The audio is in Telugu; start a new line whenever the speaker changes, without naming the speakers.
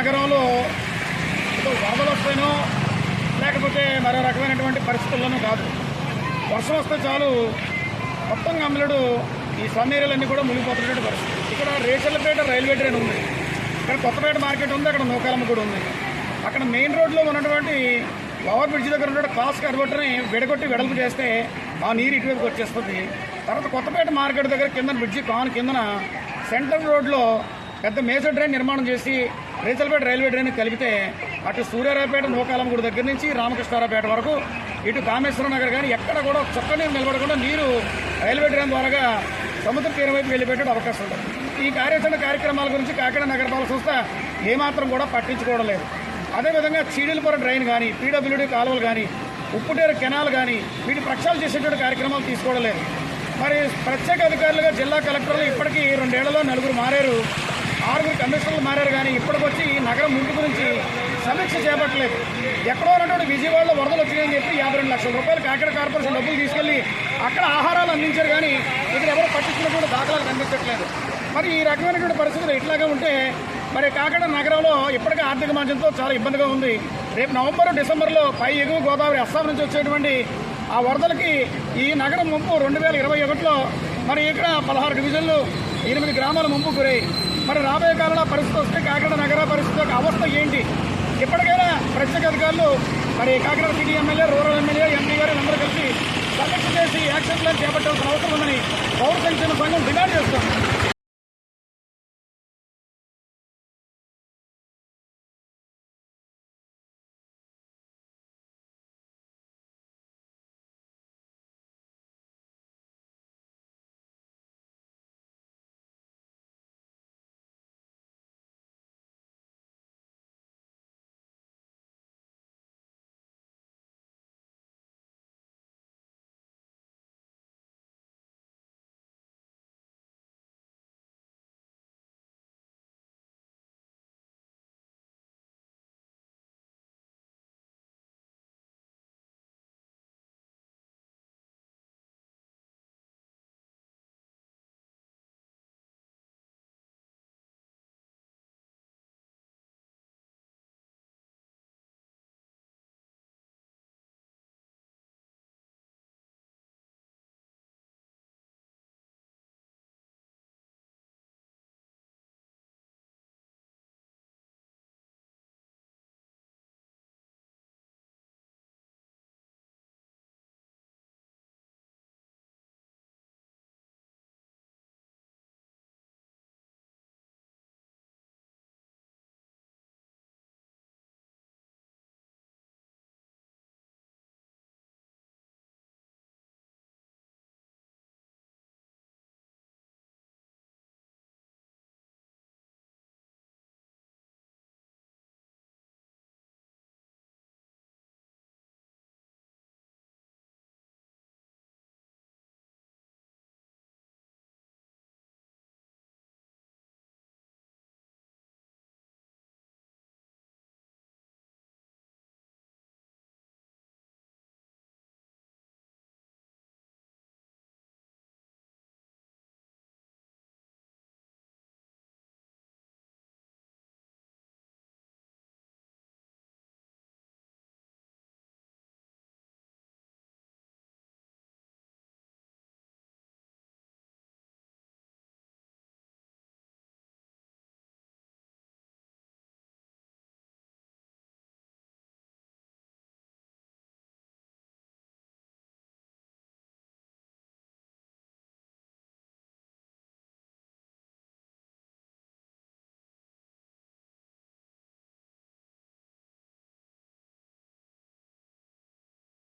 నగరంలో వరదలు వస్తేనో లేకపోతే మరో రకమైనటువంటి పరిస్థితుల్లోనూ కాదు. వర్షం వస్తే చాలు మొత్తం గమ్ములుడు ఈ స్లమ్ ఏరియాలన్నీ కూడా మునిగిపోతున్నటువంటి పరిస్థితి. ఇక్కడ రేచల్లపేట రైల్వే ట్రైన్ ఉంది. ఇక్కడ కొత్తపేట మార్కెట్ ఉంది అక్కడ నూకాలమ్మ కూడా ఉంది. అక్కడ మెయిన్ రోడ్లో ఉన్నటువంటి ఓవర్ బ్రిడ్జ్ దగ్గర ఉన్నటువంటి క్రాస్ కడగొట్టని విడగొట్టి వెడల్పు చేస్తే ఆ నీరు ఇటువైపుకి వచ్చేస్తుంది. తర్వాత కొత్తపేట మార్కెట్ దగ్గర కింద బ్రిడ్జి కాన్ కిందన సెంట్రల్ రోడ్లో పెద్ద మేజర్ డ్రైన్ నిర్మాణం చేసి రేచలపేట రైల్వే ట్రైన్ కలిపితే అటు సూర్యారావుపేట నూకాలమ్మగుడి దగ్గర నుంచి రామకృష్ణారావుపేట వరకు ఇటు కామేశ్వరం నగర్ కానీ ఎక్కడ కూడా చుక్క నీరు నిలబడకుండా నీరు రైల్వే ట్రైన్ ద్వారా సముద్ర తీరం వైపు వెళ్ళిపెట్టే అవకాశం ఉంది. ఈ కార్యాచరణ కార్యక్రమాల గురించి కాకినాడ నగరపాలక సంస్థ ఏమాత్రం కూడా పట్టించుకోవడం లేదు. అదేవిధంగా చీడిలపుర డ్రైన్ కానీ పీడబ్ల్యూడీ కాలువలు కానీ ఉప్పుటేరు కెనాల్ కానీ వీటి ప్రక్షాళన చేసేటువంటి కార్యక్రమాలు తీసుకోవడం లేదు. మరి ప్రత్యేక అధికారులుగా జిల్లా కలెక్టర్లు ఇప్పటికీ రెండేళ్ళలో నలుగురు మారారు. ఆరుగురు కమిషనర్లు మారారు కానీ ఇప్పటికొచ్చి ఈ నగరం ముందు గురించి సమీక్ష చేపట్టలేదు. ఎక్కడో ఉన్నటువంటి విజయవాడలో వరదలు వచ్చినాయని చెప్పి యాభై రెండు లక్షల రూపాయలు కాకినాడ కార్పొరేషన్ డబ్బులు తీసుకెళ్ళి అక్కడ ఆహారాలు అందించారు కానీ ఇక్కడ ఎవరు పట్టించినటువంటి దాఖలాలు కనిపించట్లేదు. మరి ఈ రకమైనటువంటి పరిస్థితులు ఇట్లాగే ఉంటే మరి కాకినాడ నగరంలో ఇప్పటికే ఆర్థిక మాంద్యంతో చాలా ఇబ్బందిగా ఉంది. రేపు నవంబర్ డిసెంబర్లో పై ఎగువ గోదావరి అస్సాం నుంచి వచ్చేటువంటి ఆ వరదలకి ఈ నగరం ముంపు రెండు వేల ఇరవై ఒకటిలో మరి ఇక్కడ పదహారు డివిజన్లు ఎనిమిది గ్రామాల ముంపు గురై మరి రాబోయే కాలంలో పరిస్థితి వస్తే కాకినాడ నగర పరిస్థితి యొక్క అవస్థ ఏంటి? ఇప్పటికైనా ప్రత్యేక అధికారులు మరి Kakinada city MLA rural MLA MP గారు అందరూ కలిసి సమీక్ష చేసి యాక్షన్ ప్లాన్ చేపట్టాల్సిన అవసరం ఉందని పౌర సంక్షేమ సంఘం డిమాండ్ చేస్తుంది.